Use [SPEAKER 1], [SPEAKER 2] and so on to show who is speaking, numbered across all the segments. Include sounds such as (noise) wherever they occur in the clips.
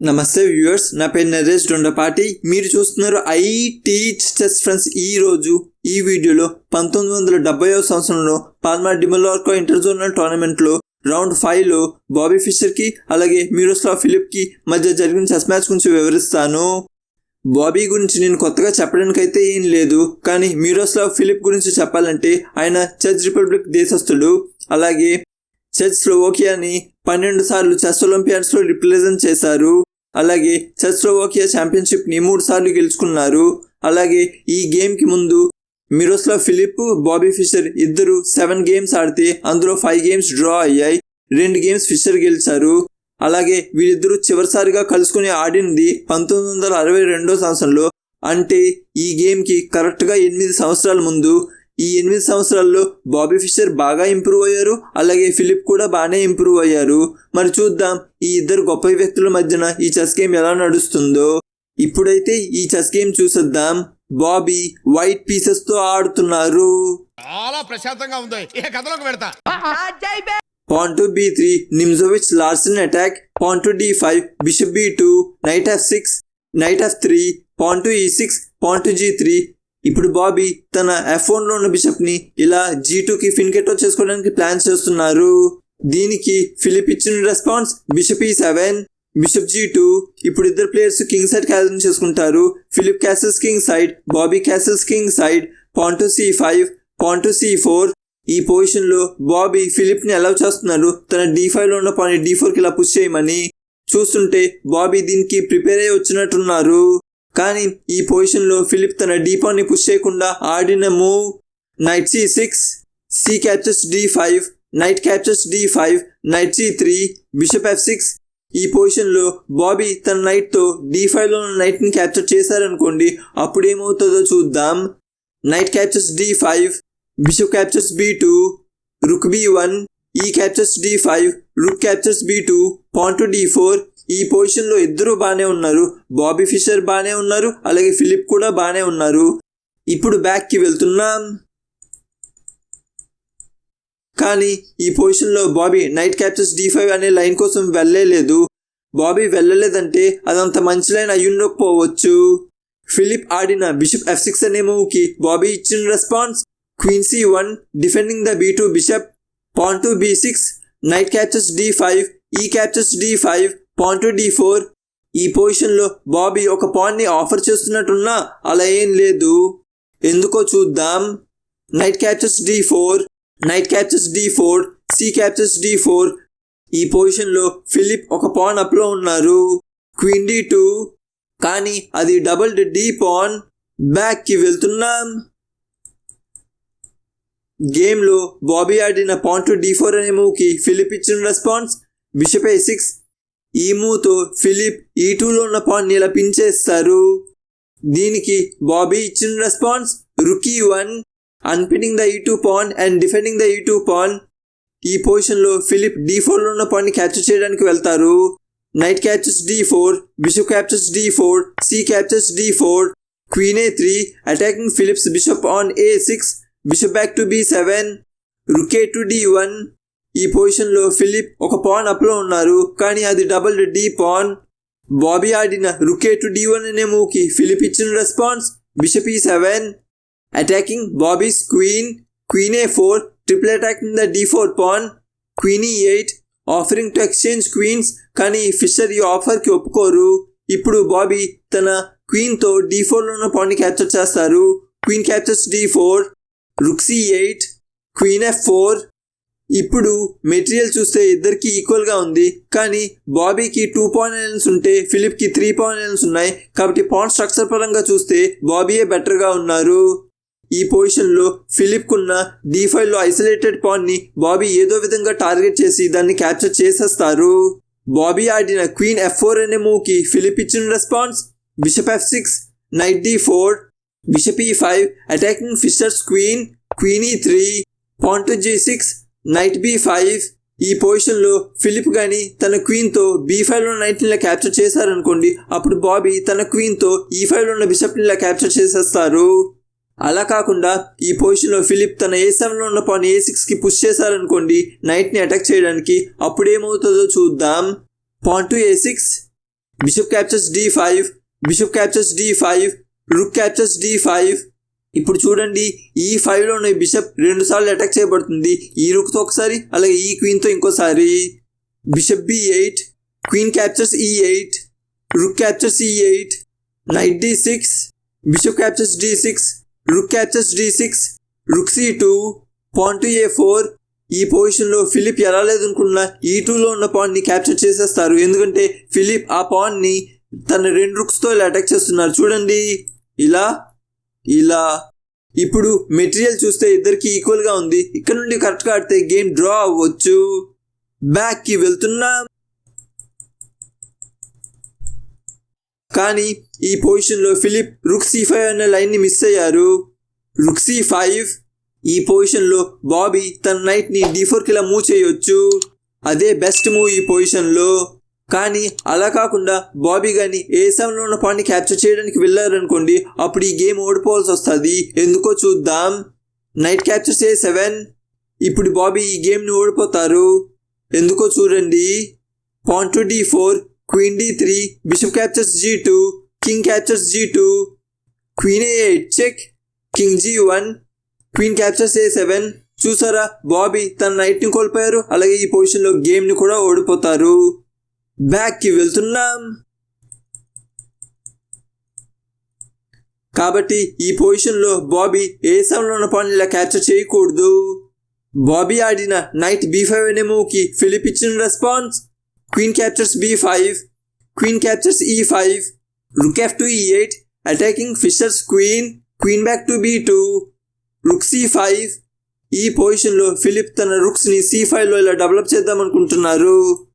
[SPEAKER 1] నమస్తే వ్యూవర్స్ నా పేరు నరేష్ దొండపాటి మీరు చూస్తున్నారు ఐ టీచ్ చెస్ ఫ్రెండ్స్ ఈ రోజు ఈ వీడియోలో పంతొమ్మిది వందల డెబ్బై సంవత్సరంలో పాల్మా డిమలార్కో ఇంటర్జోనల్ టోర్నమెంట్లో రౌండ్ ఫైవ్లో బాబీ ఫిషర్కి అలాగే మిరోస్లావ్ ఫిలిప్కి మధ్య జరిగిన చెస్ మ్యాచ్ గురించి వివరిస్తాను. బాబీ గురించి నేను కొత్తగా చెప్పడానికైతే ఏం లేదు కానీ మిరోస్లావ్ ఫిలిప్ గురించి చెప్పాలంటే ఆయన చెస్ రిపబ్లిక్ దేశస్థుడు. అలాగే చెస్ స్లోవోకియాని పన్నెండు సార్లు చెస్ ఒలింపియాడ్స్లో రిప్రజెంట్ చేశారు. అలాగే చెస్ ఛాంపియన్షిప్ని ఛాంపియన్షిప్ మూడు సార్లు గెలుచుకున్నారు. అలాగే ఈ గేమ్కి ముందు మిరోస్లా ఫిలిప్ బాబీ ఫిషర్ ఇద్దరు సెవెన్ గేమ్స్ ఆడితే అందులో ఫైవ్ గేమ్స్ డ్రా అయ్యాయి. రెండు గేమ్స్ ఫిషర్ గెలిచారు. అలాగే వీళ్ళిద్దరూ చివరిసారిగా కలుసుకుని ఆడింది పంతొమ్మిది వందల అరవై రెండో సంవత్సరంలో. అంటే ఈ గేమ్కి కరెక్ట్గా ఎనిమిది సంవత్సరాల ముందు ఈ ఎనిమిది సంవత్సరాల్లో బాబీ ఫిషర్ బాగా ఇంప్రూవ్ అయ్యారు అలాగే ఫిలిప్ కూడా బాగానే ఇంప్రూవ్ అయ్యారు. మరి చూద్దాం ఈ ఇద్దరు గొప్ప వ్యక్తుల మధ్యన ఈ చెస్ గేమ్ ఎలా నడుస్తుందో. ఇప్పుడైతే ఈ చెస్ గేమ్ చూసేద్దాం. బాబీ వైట్ పీసెస్తో ఆడుతున్నారు.
[SPEAKER 2] చాలా ప్రశాంతంగా ఉంది. కథలోకి పెడతా
[SPEAKER 1] Pawn to b3, Nimzovich Larsen attack, pawn to d5, bishop b2, knight f6, knight f3, pawn to e6, pawn to g3. ఇప్పుడు బాబీ తన ఎఫోన్లో ఉన్న బిషప్ని ఇలా జీ టూకి ఫిన్కెటో చేసుకోవడానికి ప్లాన్ చేస్తున్నారు. దీనికి ఫిలిప్ ఇచ్చిన response bishop e seven bishop g two ఇప్పుడు ఇద్దరు ప్లేయర్స్ కింగ్ సైడ్ క్యాల్కులేట్ చేసుకుంటారు. Filip castles king side Bobby castles king side pawn to c five pawn to c four ఈ పొజిషన్లో బాబీ ఫిలిప్ని అలౌ చేస్తున్నారు. తన డీ ఫైవ్లో ఉన్న పాని డీ ఫోర్కి ఇలా పుష్ చేయమని. చూస్తుంటే బాబీ దీనికి ప్రిపేర్ అయ్యి వచ్చినట్టున్నారు. కానీ ఈ పొజిషన్లో ఫిలిప్ తన డీపాన్ని పుష్ చేయకుండా ఆడిన move knight c six c captures d five knight captures d five knight c three bishop f six. ఈ పొజిషన్లో బాబీ తన నైట్తో డి ఫైవ్లో ఉన్న నైట్ని క్యాప్చర్ చేశారనుకోండి అప్పుడు ఏమవుతుందో చూద్దాం. Knight captures d five bishop captures b two rook b one e captures d five rook captures b two pawn to d four ఈ పొజిషన్లో ఇద్దరు బాగానే ఉన్నారు. బాబీ ఫిషర్ బాగానే ఉన్నారు. అలాగే ఫిలిప్ కూడా బాగానే ఉన్నారు. ఇప్పుడు బ్యాక్కి వెళ్తున్నాం. కానీ ఈ పొజిషన్లో Bobby knight captures d five అనే లైన్ కోసం వెళ్ళలేదు. బాబీ వెళ్ళలేదంటే అదంత మంచి లైన్ అయ్యుండకపోవచ్చు. ఫిలిప్ ఆడిన బిషప్ ఎఫ్ సిక్స్ అనే మూవ్కి బాబీ ఇచ్చిన response. Queen c one defending the b two bishop pawn to b six knight captures d five e captures d five d5, pawn to d4. ఈ పొజిషన్లో బాబీ ఒక పాన్ని offer చేస్తున్నట్టున్నా అలా ఏం లేదు. ఎందుకో చూద్దాం. Knight captures d four. Knight captures d four. C captures d four. ఈ పొజిషన్లో ఫిలిప్ ఒక పాన్ అప్లో ఉన్నారు. Queen d two. కానీ అది డబుల్ డి పాన్ బ్యాక్కి వెళ్తున్నాం. గేమ్లో బాబీ ఆడిన పాన్ టు డి ఫోర్ అనే మూవ్కి ఫిలిప్ ఇచ్చిన రెస్పాన్స్. Bishop a six. ఈ ఫిలిప్ ఈ టూలో ఉన్న పాన్ ఇలా పిన్ దీనికి బాబీ ఇచ్చిన response rook e one. Unpinning the e two pawn and defending the e two pawn. ఈ పొజిషన్లో ఫిలిప్ డి ఫోర్లో ఉన్న పాన్ని క్యాప్చర్ చేయడానికి వెళ్తారు. Knight captures d four bishop captures d four c captures d four queen a three attacking Filip's bishop on a six bishop back to b seven rook e to d one. ఈ పొజిషన్లో Filip ఒక pawn అప్లో ఉన్నారు. కానీ అది double D pan Bobby ఆడిన రుకే to d one అనే మూవ్కి ఫిలిప్ ఇచ్చిన response e e bishop e seven attacking Bobby's queen queen a four triple attacking the d four pawn queen e eight offering to exchange queens కానీ Fischer ఈ ఆఫర్కి ఒప్పుకోరు. ఇప్పుడు Bobby తన క్వీన్తో d ఫోర్లో ఉన్న పాన్ని క్యాప్చర్ చేస్తారు. Queen captures d four rook c eight queen f four ఇప్పుడు మెటీరియల్ చూస్తే ఇద్దరికి ఈక్వల్గా ఉంది. కానీ బాబీకి టూ పాయింట్ ఎలెన్స్ ఉంటే ఫిలిప్కి త్రీ పాయింట్ ఎలెన్స్ ఉన్నాయి. కాబట్టి పాయింట్ స్ట్రక్చర్ పరంగా చూస్తే బాబీయే బెటర్గా ఉన్నారు. ఈ పొజిషన్లో ఫిలిప్కున్న డి ఫైవ్లో ఐసోలేటెడ్ పాయింట్ని బాబీ ఏదో విధంగా టార్గెట్ చేసి దాన్ని క్యాప్చర్ చేసేస్తారు. బాబీ ఆడిన క్వీన్ ఎఫ్ ఫోర్ అనే మూవ్కి ఫిలిప్ ఇచ్చిన response bishop f six knight d four bishop e five attacking Fischer's queen queen e three point g six knight b five ఈ పొజిషన్లో ఫిలిప్ కానీ తన క్వీన్తో బీ ఫైవ్లో నైట్ ఇలా క్యాప్చర్ చేశారనుకోండి అప్పుడు బాబీ తన క్వీన్తో ఈ e ఫైవ్లో ఉన్న బిషప్ని ఇలా క్యాప్చర్ చేసేస్తారు. అలా కాకుండా ఈ పొజిషన్లో ఫిలిప్ తన ఏ సెవెన్లో ఉన్న పాన్ ఏ సిక్స్కి పుష్ చేశారనుకోండి నైట్ని అటాక్ చేయడానికి అప్పుడు ఏమవుతుందో చూద్దాం. Pawn to a six bishop captures d five bishop captures d five rook captures d five ఇప్పుడు చూడండి ఈ ఫైవ్లో ఉన్న బిషప్ రెండు సార్లు అటాక్ చేయబడుతుంది. ఈ రుక్తో ఒకసారి అలాగే ఈ క్వీన్తో ఇంకోసారి. Bishop b eight queen captures e eight rook captures e eight knight d six bishop captures d six rook captures d six rook c two pawn to a four ఈ పొజిషన్లో ఫిలిప్ ఎలా లేదనుకున్నా ఈ టూలో ఉన్న పాయింట్ని క్యాప్చర్ చేసేస్తారు. ఎందుకంటే ఫిలిప్ ఆ పాయింట్ని తన రెండు రుక్స్తో ఇలా అటాక్ చేస్తున్నారు. చూడండి ఇలా ఇలా. ఇప్పుడు మెటీరియల్ చూస్తే ఇద్దరికి ఈక్వల్గా ఉంది. ఇక్కడ నుండి కరెక్ట్గా ఆడితే గేమ్ డ్రా అవ్వచ్చు. బ్యాక్కి వెళ్తున్నా. కానీ ఈ పొజిషన్లో ఫిలిప్ రుక్ సి ఫైవ్ అనే లైన్ని మిస్ అయ్యారు. రుక్ సి ఫైవ్ ఈ పొజిషన్లో బాబీ తన నైట్ని డి ఫోర్కి ఇలా మూవ్ చేయొచ్చు. అదే బెస్ట్ మూవ్ ఈ పొజిషన్లో కానీ అలా కాకుండా బాబీ కానీ ఏ సమయంలో ఉన్న పాయింట్ని క్యాప్చర్ చేయడానికి వెళ్ళారనుకోండి అప్పుడు ఈ గేమ్ ఓడిపోవాల్సి వస్తుంది. ఎందుకో చూద్దాం. Knight captures a seven. ఇప్పుడు బాబీ ఈ గేమ్ని ఓడిపోతారు. ఎందుకో చూడండి. Pawn to d four queen d three bishop captures g two king captures g two queen a eight check king g one queen captures a seven. చూసారా Bobby తన నైట్ని కోల్పోయారు అలాగే ఈ పొజిషన్లో గేమ్ని కూడా ఓడిపోతారు. బ్యాక్కి వెళ్తున్నాం. కాబట్టి ఈ పొజిషన్లో బాబీ ఏ సమయంలో ఉన్న పాయింట్ ఇలా క్యాప్చర్ చేయకూడదు. బాబీ ఆడిన నైట్ బీ ఫైవ్ అనే మూవ్కి ఫిలిప్ ఇచ్చిన response. Queen captures b five. Queen captures e five. Rook f to e eight. Attacking Fischer's queen. Queen back to b two. Rook c five. ఈ పొజిషన్లో Philip తన రుక్స్ని C ఫైవ్లో ఇలా develop చేద్దాం అనుకుంటున్నారు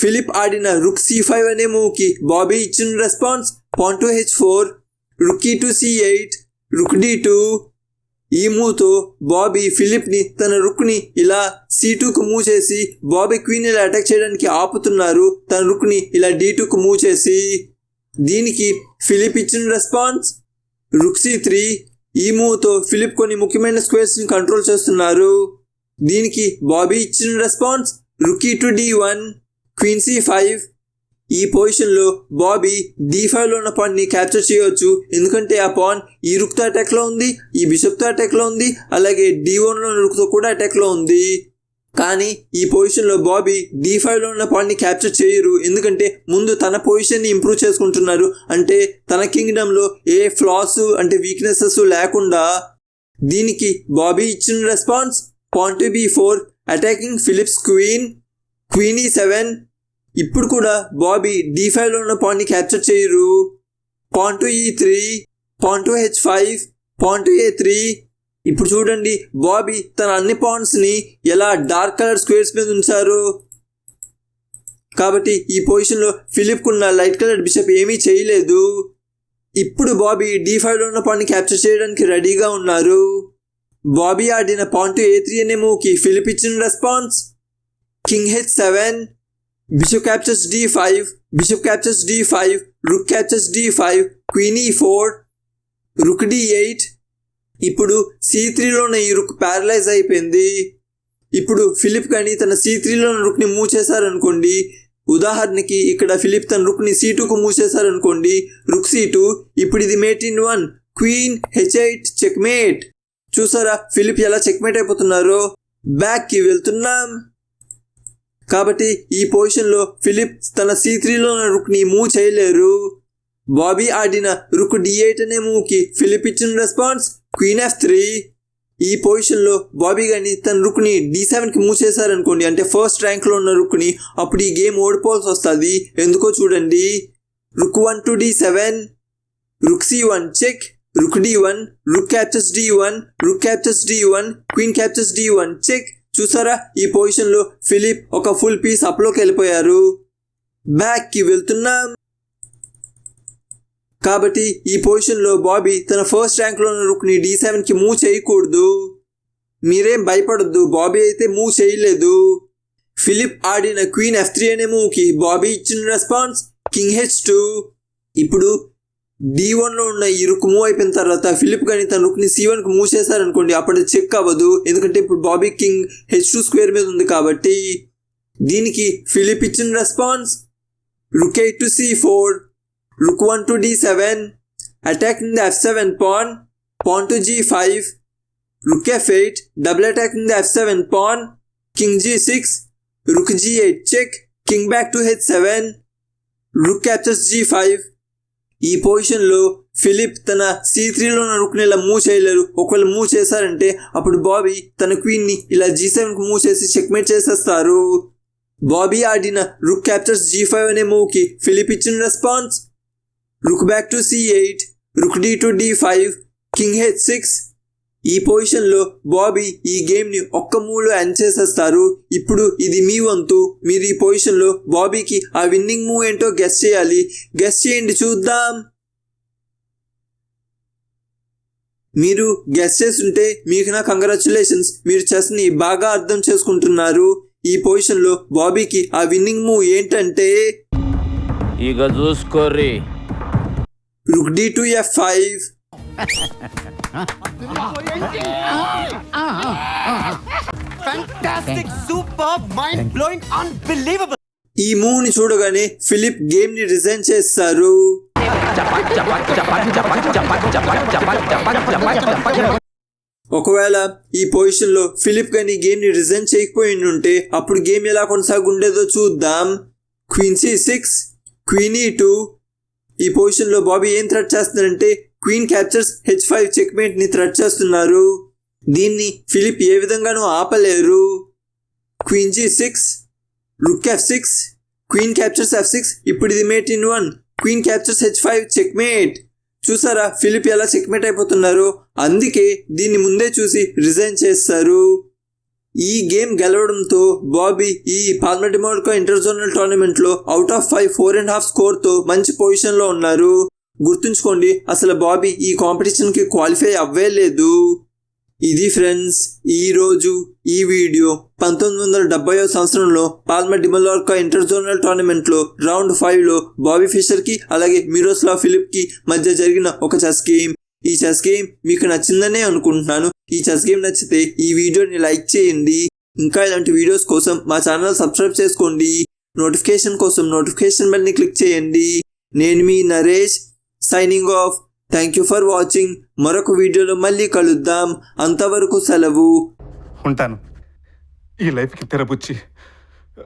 [SPEAKER 1] ఫిలిప్ ఆడిన రుక్ సి ఫైవ్ అనే మూవ్కి బాబీ ఇచ్చిన response pawn to h four rook e to c eight rook d two. ఈ మూవ్తో బాబీ ఫిలిప్ని తన రుక్ని ఇలా సి టూకు మూవ్ చేసి బాబీ క్వీన్ ఇలా అటాక్ చేయడానికి ఆపుతున్నారు. తన రుక్ని ఇలా డి టూకు మూవ్ చేసి దీనికి ఫిలిప్ ఇచ్చిన రెస్పాన్స్ రుక్ సి త్రీ. ఈ మూవ్తో ఫిలిప్ కొన్ని ముఖ్యమైన స్క్వేర్స్ని కంట్రోల్ చేస్తున్నారు. దీనికి బాబీ ఇచ్చిన response rook e to d one. Queen c five ఈ పొజిషన్లో బాబీ డి ఫైవ్లో ఉన్న పాన్ని క్యాప్చర్ చేయవచ్చు ఎందుకంటే ఆ పాన్ ఈ రుక్తో అటాక్లో ఉంది ఈ బిషప్తో అటాక్లో ఉంది అలాగే డి వన్లో ఉన్న రుక్తో కూడా అటాక్లో ఉంది. కానీ ఈ పొజిషన్లో బాబీ డి ఫైవ్లో ఉన్న పాన్ని క్యాప్చర్ చేయరు. ఎందుకంటే ముందు తన పొజిషన్ని ఇంప్రూవ్ చేసుకుంటున్నారు. అంటే తన కింగ్డమ్లో ఏ ఫ్లాస్ అంటే వీక్నెసెస్ లేకుండా దీనికి బాబీ ఇచ్చిన response point b four attacking Filip's queen queen e seven ఇప్పుడు కూడా బాబీ డి ఫైవ్లో ఉన్న పాయింట్ని క్యాప్చర్ చేయరు. Point e three point h five point a three ఇప్పుడు చూడండి బాబీ తన అన్ని పాయింట్స్ని ఎలా డార్క్ కలర్ స్క్వేర్స్ మీద ఉంచారు. కాబట్టి ఈ పొజిషన్లో ఫిలిప్ ఉన్న లైట్ కలర్ బిషప్ ఏమీ చేయలేదు. ఇప్పుడు బాబీ డి ఫైవ్లో ఉన్న పాయింట్ని క్యాప్చర్ చేయడానికి రెడీగా ఉన్నారు. బాబీ ఆడిన పాయింట్ ఏ త్రీ అనే మూవ్కి ఫిలిప్ ఇచ్చిన response king h seven bishop captures d five bishop captures d five rook captures d five queen e four rook d eight ఇప్పుడు సి త్రీలోనే ఈ రుక్ ప్యారలైజ్ అయిపోయింది. ఇప్పుడు ఫిలిప్ కానీ తన సి త్రీలోని రుక్ని మూవ్ చేశారనుకోండి ఉదాహరణకి ఇక్కడ ఫిలిప్ తన రుక్ని సి టూకు మూవ్ చేశారనుకోండి రుక్ సి టూ ఇప్పుడు ఇది mate in one queen h eight checkmate చూసారా ఫిలిప్ ఎలా చెక్మేట్ అయిపోతున్నారో? బ్యాక్కి వెళ్తున్నాం. కాబట్టి ఈ పొజిషన్లో ఫిలిప్ తన సి త్రీలో ఉన్న రుక్ని మూవ్ చేయలేరు. బాబీ ఆడిన రుక్ డి ఎయిట్ అనే మూవ్కి ఫిలిప్ ఇచ్చిన రెస్పాన్స్ క్వీన్ ఎఫ్ త్రీ. ఈ పొజిషన్లో బాబీ గాని తన రుక్ని డి సెవెన్కి మూవ్ చేశారనుకోండి అంటే ఫస్ట్ ర్యాంక్లో ఉన్న రుక్ని అప్పుడు ఈ గేమ్ ఓడిపోవాల్సి వస్తుంది. ఎందుకో చూడండి. Rook one to d seven rook c one check rook d one rook captures d one rook captures d one queen captures d one check చూసారా? ఈ పొజిషన్లో ఫిలిప్ ఒక ఫుల్ పీస్ అప్లోకి వెళ్ళిపోయారు. బ్యాక్కి వెళ్తున్నాం. కాబట్టి ఈ పొజిషన్లో బాబీ తన ఫస్ట్ ర్యాంక్లో ఉన్న రుక్ని డి సెవెన్కి మూవ్ చేయకూడదు. మీరేం భయపడద్దు బాబీ అయితే మూవ్ చేయలేదు. ఫిలిప్ ఆడిన క్వీన్ ఎఫ్ త్రీ అనే మూవ్కి బాబీ ఇచ్చిన రెస్పాన్స్ కింగ్ హెచ్ టూ ఇప్పుడు డి వన్లో ఉన్న ఈ రుక్ మూవ్ అయిపోయిన తర్వాత ఫిలిప్ కానీ తన రుక్ని సి వన్కి మూవ్ చేశారనుకోండి అప్పుడు చెక్ అవ్వదు ఎందుకంటే ఇప్పుడు Bobby king h two square మీద ఉంది కాబట్టి దీనికి ఫిలిప్ ఇచ్చిన response rook eight to c four rook one to d seven attack in the f seven pawn pawn to g five rook f eight double attack in the f seven pawn king g six rook g eight check king back to h seven rook captures g five ఈ పొజిషన్లో Philip తన see త్రీలో ఉన్న move చేయలేరు ఒకవేళ move చేశారంటే అప్పుడు బాబీ తన క్వీన్ని ఇలా జీ సెవెన్కి మూవ్ చేసి చెక్మేట్ చేసేస్తారు. బాబీ ఆడిన రుక్ క్యాప్చర్స్ జీ ఫైవ్ అనే మూవ్కి ఫిలిప్ ఇచ్చిన response. Rook back to c eight rook d to d five king h six ఈ పొజిషన్లో బాబీ ఈ గేమ్ని ఒక్క మూవ్లో ఎండ్ చేసేస్తారు. ఇప్పుడు ఇది మీ వంతు. మీరు ఈ పొజిషన్లో బాబీకి ఆ విన్నింగ్ మూవ్ ఏంటో గెస్ చేయాలి. గెస్ చేయండి చూద్దాం. మీరు గెస్ చేస్తుంటే మీకు నా కంగ్రాచులేషన్స్. మీరు చెస్ని బాగా అర్థం చేసుకుంటున్నారు. ఈ పొజిషన్లో బాబీకి ఆ విన్నింగ్ మూవ్ ఏంటంటే
[SPEAKER 3] ఇక చూసుకోర్రి.
[SPEAKER 1] Rook d to f five. (laughs)
[SPEAKER 4] Superb, mind blowing, unbelievable.
[SPEAKER 1] ఈ మూవ్ని చూడగానే ఫిలిప్ గేమ్ని రిజైన్ చేస్తారు. ఒకవేళ ఈ పొజిషన్లో ఫిలిప్ గాని గేమ్ని రిజైన్ చేయకపోయి ఉంటే అప్పుడు గేమ్ ఎలా కొనసాగుండేదో చూద్దాం. Queen c six queen e two ఈ పొజిషన్లో బాబీ ఏం థ్రెట్ చేస్తున్నారంటే క్వీన్ క్యాప్చర్స్ హెచ్ ఫైవ్ చెక్మేట్ని థ్రెట్ చేస్తున్నారు. దీన్ని ఫిలిప్ ఏ విధంగానూ ఆపలేరు. Queen g six rook f six queen captures f six ఇప్పుడు ఇది mate in one. Queen captures h five checkmate. చూసారా ఫిలిప్ ఎలా చెక్మేట్ అయిపోతున్నారు? అందుకే దీన్ని ముందే చూసి రిజైన్ చేస్తారు. ఈ గేమ్ గెలవడంతో బాబీ ఈ పాల్మటిమోర్కో ఇంటర్జోనల్ టోర్నమెంట్లో out of five four and half స్కోర్తో మంచి పొజిషన్లో ఉన్నారు. గుర్తుంచుకోండి అసలు బాబీ ఈ కాంపిటీషన్కి క్వాలిఫై అవ్వే లేదు. ఇది ఫ్రెండ్స్ ఈ రోజు ఈ వీడియో పంతొమ్మిది వందల డెబ్బై సంవత్సరంలో పాల్మర్ డిమలార్కా ఇంటర్జోనల్ టోర్నమెంట్లో రౌండ్ ఫైవ్లో బాబీ ఫిషర్కి అలాగే మిరోస్లా ఫిలిప్కి మధ్య జరిగిన ఒక చెస్ గేమ్. ఈ చెస్ గేమ్ మీకు నచ్చిందనే అనుకుంటున్నాను. ఈ చెస్ గేమ్ నచ్చితే ఈ వీడియోని లైక్ చేయండి. ఇంకా ఇలాంటి వీడియోస్ కోసం మా ఛానల్ సబ్స్క్రైబ్ చేసుకోండి. నోటిఫికేషన్ కోసం నోటిఫికేషన్ బెల్ని క్లిక్ చేయండి. నేను మీ Naresh signing off thank you for watching మరొక వీడియోలో మళ్ళీ కలుద్దాం. అంతవరకు సెలవు.
[SPEAKER 5] ఉంటాను. ఈ లైఫ్కి తెరబుచ్చి